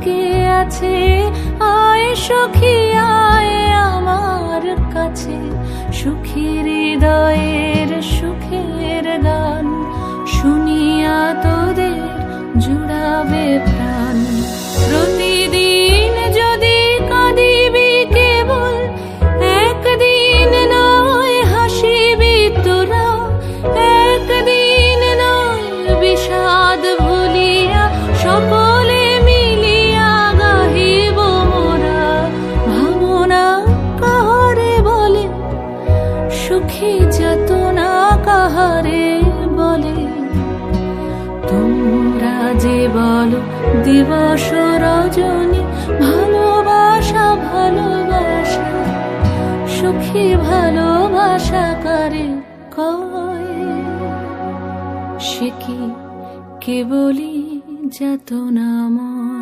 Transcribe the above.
টিকে আছে? আয় সখী আয় আমার কাছে। সুখী হৃদয়ের সুখী যাতনা কাহারে বলে? তোমরা যে বলো, দিবস রজনী, ভালোবাসা ভালোবাসা, সুখী ভালোবাসা করে কয়? সে কি কেবলই যাতনাময়